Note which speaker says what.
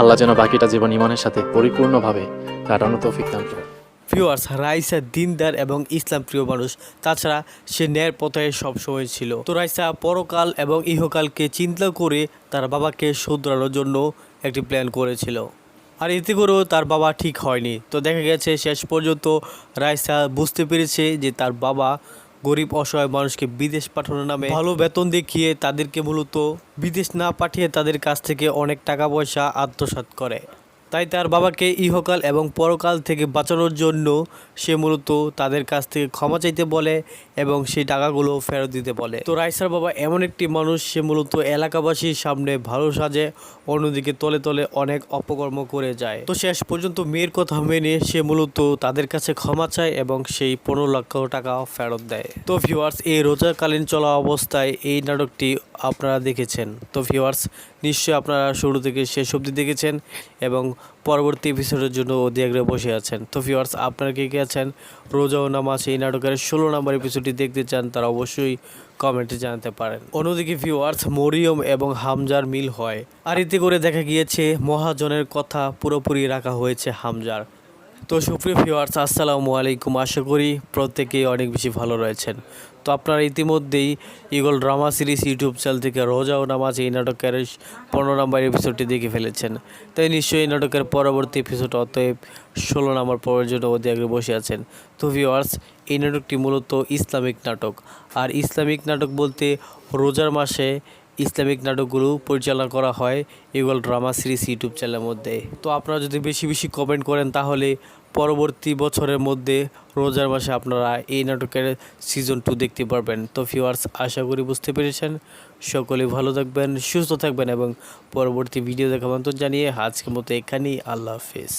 Speaker 1: আল্লাহ যেন বাকিটা জীবন ইমানের সাথে পরিপূর্ণভাবে কাটানো তৌফিক দান করে।
Speaker 2: রাইসা দিনদার এবং ইসলাম প্রিয় মানুষ, তাছাড়া সে ন্যায়ের পথে সবসময় ছিল। তো রাইসা পরকাল এবং ইহকালকে চিন্তা করে তার বাবাকে শুধরানোর জন্য একটি প্ল্যান করেছিল। আর এতে করেও তার বাবা ঠিক হয়নি। তো দেখা গেছে শেষ পর্যন্ত রাইসা বুঝতে পেরেছে যে তার বাবা গরিব অসহায় মানুষকে বিদেশ পাঠানোর নামে ভালো বেতন দেখিয়ে তাদেরকে মূলত বিদেশ না পাঠিয়ে তাদের কাছ থেকে অনেক টাকা পয়সা আত্মসাত করে। তাই তার বাবাকে ইহকাল এবং পরকাল থেকে বাঁচানোর জন্য সে মূলত তাদের কাছ থেকে ক্ষমা চাইতে বলে এবং সেই টাকাগুলো ফেরত দিতে বলে। তো রাইসার বাবা এমন একটি মানুষ, সে মূলত এলাকাবাসীর সামনে ভালো সাজে, অন্যদিকে তলে তলে অনেক অপকর্ম করে যায়। তো শেষ পর্যন্ত মেয়ের কথা মেনে সে মূলত তাদের কাছে ক্ষমা চায় এবং সেই পনেরো লক্ষ টাকা ফেরত দেয়। তো ভিউয়ার্স, এই রোজাকালীন চলা অবস্থায় এই নাটকটি আপনারা দেখেছেন। তো ভিউয়ার্স নিশ্চয়ই আপনারা শুরু থেকে শেষ অবধি দেখেছেন এবং পরবর্তী এপিসোডের জন্য অধি আগ্রহে বসে আছেন। তো ফিওয়ার্স আপনারা কে কে আছেন? রোজা ও নামাজ এই নাটকের ষোলো নম্বর এপিসোডটি দেখতে চান, তারা অবশ্যই কমেন্টে জানাতে পারেন। অন্যদিকে ভিউয়ার্স মরিয়ম এবং হামজার মিল হয়। আর এতে করে দেখা গিয়েছে, মহাজনের কথা পুরোপুরি রাখা হয়েছে হামজার। তো সুপ্রিয় ভিউয়ার্স আসসালামু আলাইকুম। আশা করি প্রত্যেকেই অনেক বেশি ভালো রয়েছেন। তো আপনারা ইতিমধ্যেই eagle drama series YouTube channel থেকে রোজা ও নামাজ এই নাটকের পনেরো নম্বর এপিসোডটি দেখে ফেলেছেন। তাই নিশ্চয়ই এই নাটকের পরবর্তী এপিসোড অতএব ষোলো নম্বর পরের জন্য অতি আগে বসে আছেন। তো ভিউয়ার্স এই নাটকটি মূলত ইসলামিক নাটক। আর ইসলামিক নাটক বলতে রোজার মাসে ইসলামিক নাটকগুলো পরিচালনা করা হয় ইগল ড্রামা সিরিজ ইউটিউব চ্যানেলের মধ্যে। তো আপনারা যদি বেশি বেশি কমেন্ট করেন তাহলে পরবর্তী বছরের মধ্যে রোজার মাসে আপনারা এই নাটকের সিজন টু দেখতে পারবেন। তো ভিউয়ার্স আশা করি বুঝতে পেরেছেন। সকলে ভালো থাকবেন, সুস্থ থাকবেন এবং পরবর্তী ভিডিও দেখা মন্তব্য জানিয়ে আজকের মতো এখানেই। আল্লাহ হাফেজ।